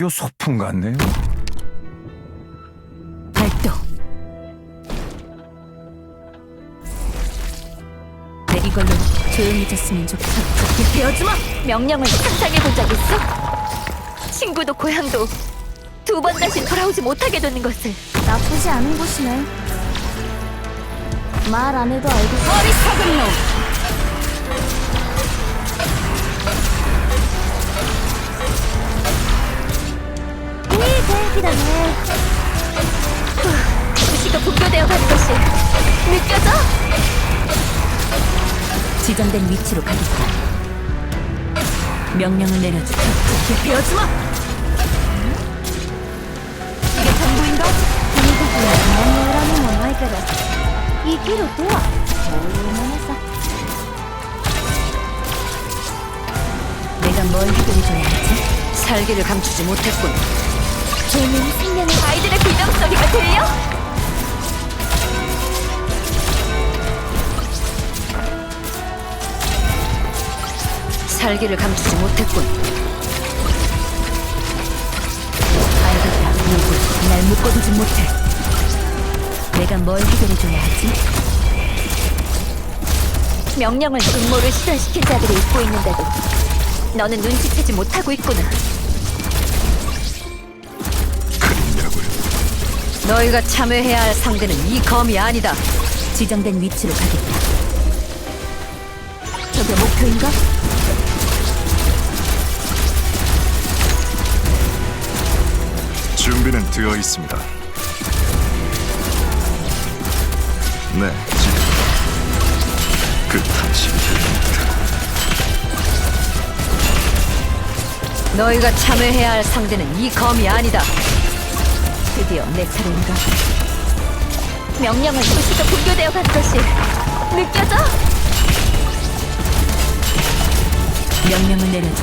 학교 소풍 같네요. 발동. 내 이걸로 조용해졌으면 좋겠어. 베어주마! 명령을 상상해본 적 있어? 친구도 고향도 두 번 다시 돌아오지 못하게 되는 것을 나쁘지 않은 곳이네. 말 안 해도 알고 어리석은 놈! 이 계획이라네. 도시가 붕괴되어 가는 것이 느껴져? 지정된 위치로 가겠다. 명령을 내려줘. 베어주마! 이게 전부인가? 何の恨みもないけど生きるとはそういうものさ 내가 뭘 해결해줘야 하지? 살기를 감추지 못했군. 개는 생명을 아이들의 비명 소리가 들려? 살기를 감추지 못했군. 알겠다. 누구 날 묶어두지 못해. 내가 뭘 해결해줘야 하지? 명령을 음모를 실현시킨 자들이 있고 있는데도 너는 눈치채지 못하고 있구나 너희가 참여해야 할 상대는 이 검이 아니다. 지정된 위치로 가겠다. 저게 목표인가? 준비는 되어 있습니다. 네, 지금 그 당신이 들립니다. 너희가 참여해야 할 상대는 이 검이 아니다. 드디어 내 차례인가? 명령을 도시가 붕괴되어 가는 것이 느껴져? 명령을 내려줘.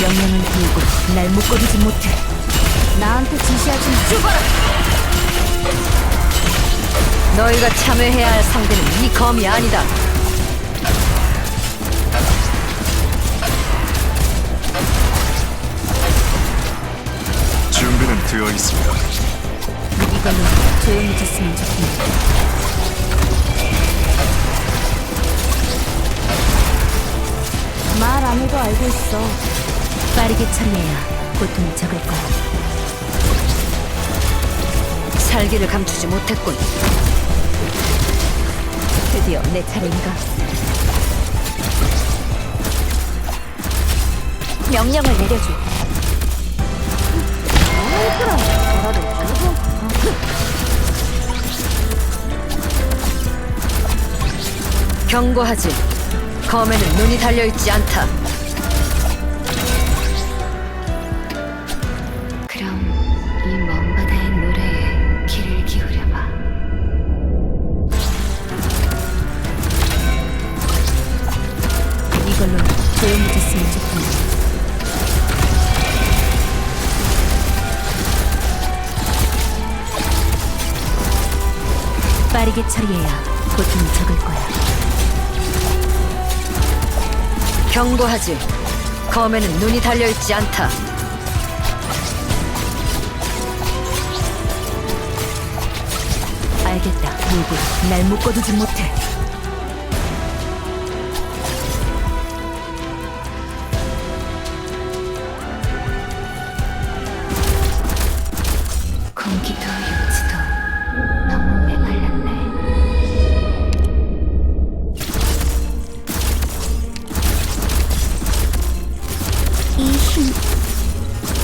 명령을 들고 날 묶어두지 못해. 나한테 지시하지 마. 죽어라! 너희가 참여해야 할 상대는 이 검이 아니다. 있습니다. 이걸로 조용해졌으면 좋겠네. 말안 해도 알고 있어. 빠르게 처리해야 고통이 적을 거야. 살기를 감추지 못했군. 드디어 내 차례인가? 명령을 내려줘 경고하지. 검에는 눈이 달려있지 않다. 빠르게 처리해야 고통이 적을 거야. 경고하지. 검에는 눈이 달려있지 않다. 알겠다. 누구 날 묶어두지 못해.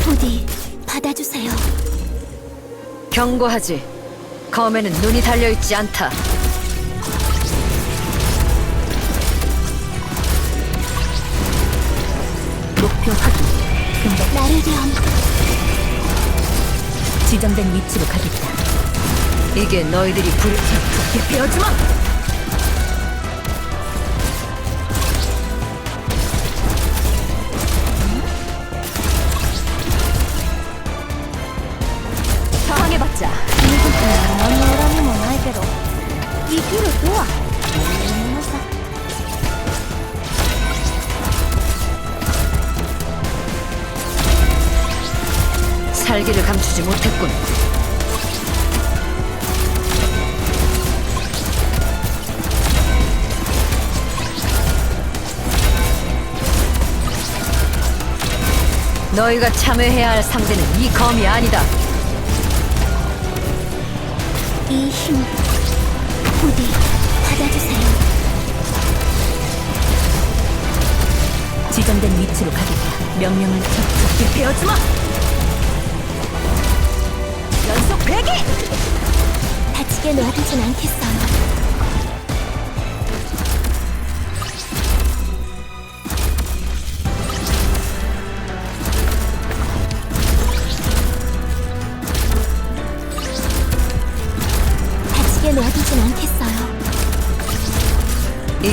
부디 받아주세요. 경고하지. 검에는 눈이 달려있지 않다. 목표 확인. 금방 나르렴. 지정된 위치로 가겠다. 이게 너희들이 좋게 베어주마! 너희가 참여해야 할 상대는 이 검이 아니다. 이 힘, 부디 받아주세요. 지정된 위치로 가겠다. 명령을 적극 베어주마. 연속 배기. 다치게 놔두진 않겠어요.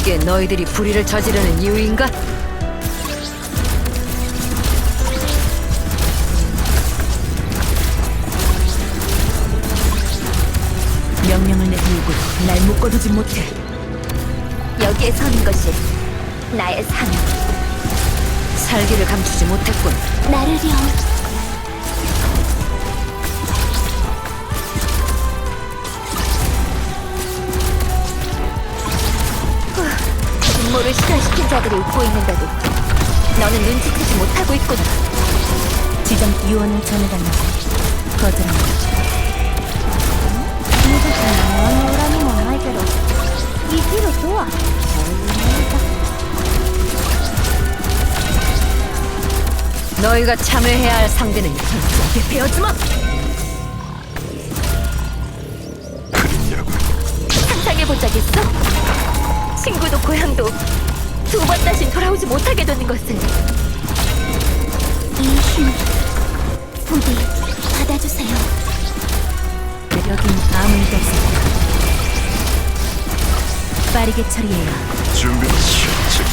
이게 너희들이 불의를 저지르는 이유인가? 명령을 내리고 날 묶어두지 못해. 여기에 서는 것이 나의 삶. 살기를 감추지 못했군. 나르렴. 분모를 실현시킨 자들이 웃고 있는데도 너는 눈치채지 못하고 있구나. 지정 유언을 전해달라고 거절한다. 見事な何の恨みもないけど生きるとはそういうものだ 너희가 참여해야 할 상대는 현수에게 베어주마. 그림이라고요. 상상해본 적 있어? 친구도 고향도 두 번 다시 돌아오지 못하게 되는 것을 이 힘, 부디 받아주세요. 여긴 아무 일도 없었다. 빠르게 처리해야 준비는 시작.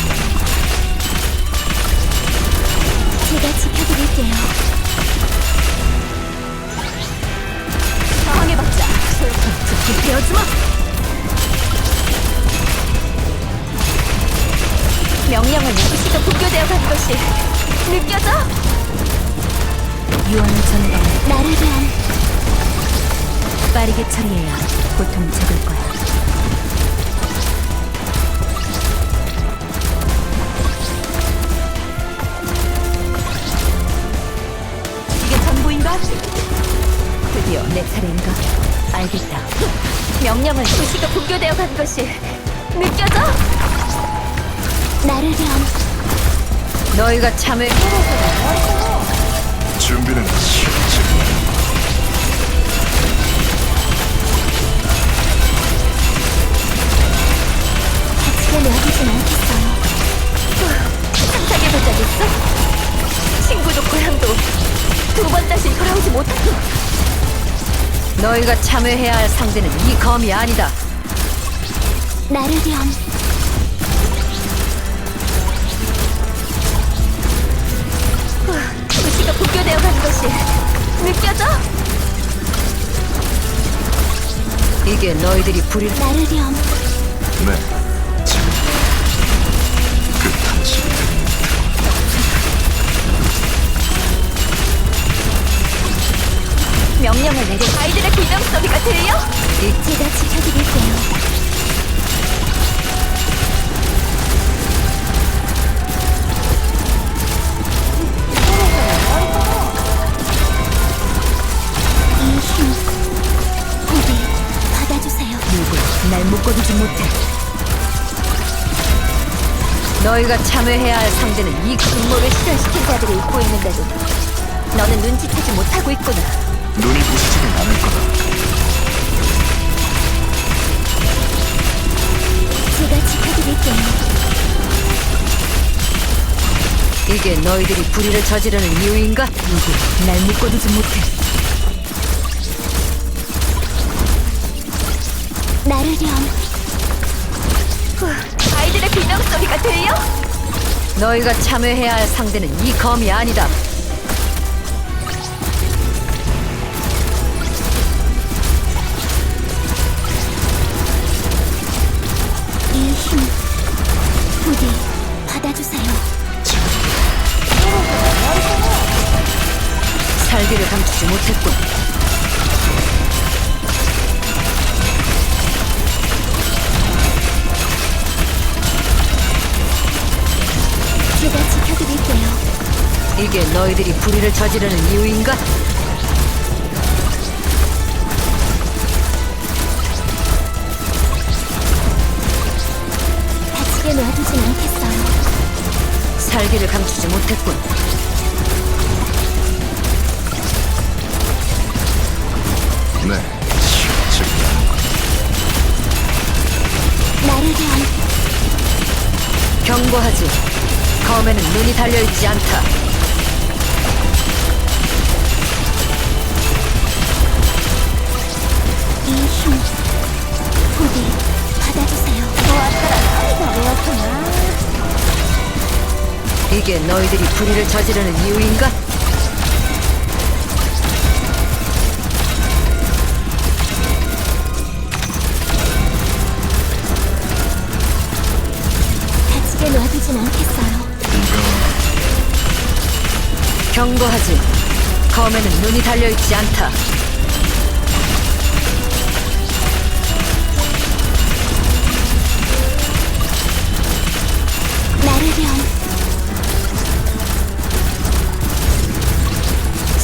제가 지켜드릴게요. 것이 느껴져? 유언을 전해달라. 나르렴. 빠르게 처리해야 고통 적을 거야. 이게 전부인가? 드디어 내 차례인가? 알겠다. 명령을 무시도 분교되어 간 것이 느껴져? 나르렴. 너희가 참여 준비는 시작. 다치게 놔두진 않겠어요. 상상해본 적 있어? 친구도 고향도 두 번 다시 돌아오지 못하고 너희가 참여해야 할 상대는 이 검이 아니다. 나르 렴. 무시가 분교되어 간 것이 느껴져? 이게 너희들이 불의를 나르렴. 네. 지금 그 명령을 내린 아이들의 비명 소리가 들려? 제가 지켜드릴게요. 묶어두지 못해. 너희가 참여해야 할 상대는 이 분모를 실현시킨 자들이 웃고 있는데도 너는 눈치채지 못하고 있구나. 눈이 부시지는 않을 거다. 제가 지켜드릴게요. 이게 너희들이 불의를 저지르는 이유인가? 누구도 날 묶어두지 못해. 나르렴. 아이들의 비명 소리가 들려? 너희가 참여해야 할 상대는 이 검이 아니다. 이 힘, 부디 받아주세요. 살기를 감추지 못했군. 너희들이 불의를 저지르는 이유인가? 다치게 놔두진 않겠어요. 살기를 감추지 못했군. 네. 나를 위한 경고하지. 검에는 눈이 달려있지 않다. 이게 너희들이 불의를 저지르는 이유인가? 다치게 놔두진 않겠어요. 경고하지. 검에는 눈이 달려있지 않다.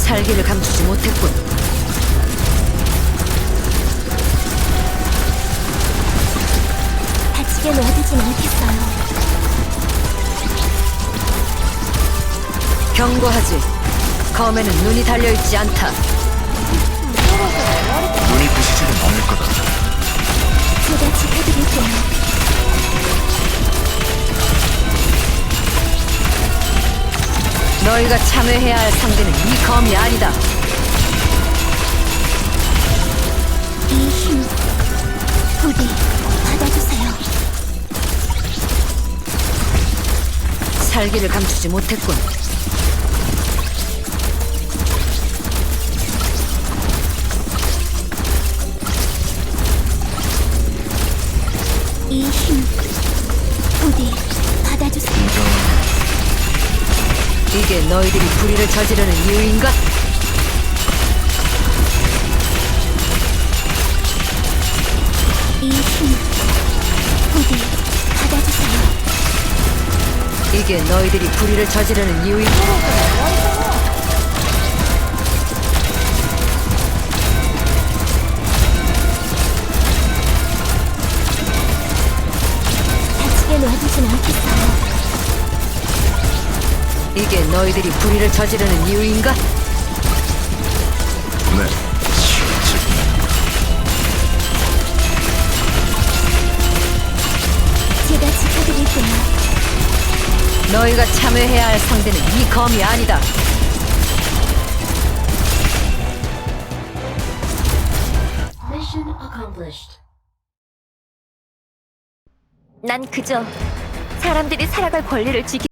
살기를 감추지 못했군. 다치게 놔두진 않겠어요. 경고하지. 검에는 눈이 달려있지 않다. 눈이 부시지는 않을 거다. 제가 지켜드릴게요. 너희가 참여해야 할 상대는 이 검이 아니다. 이 힘, 부디 받아주세요. 살기를 감추지 못했군. 이 힘, 이게 너희들이 불의를 저지르는 이유인가? 이 힘, 부디 받아주세요. 이게 너희들이 불의를 저지르는 이유인가? 너희들이 불의를 저지르는 이유인가? 네. 제가 지켜드릴게요. 너희가 참여해야 할 상대는 이 검이 아니다. 난 그저 사람들이 살아갈 권리를 지키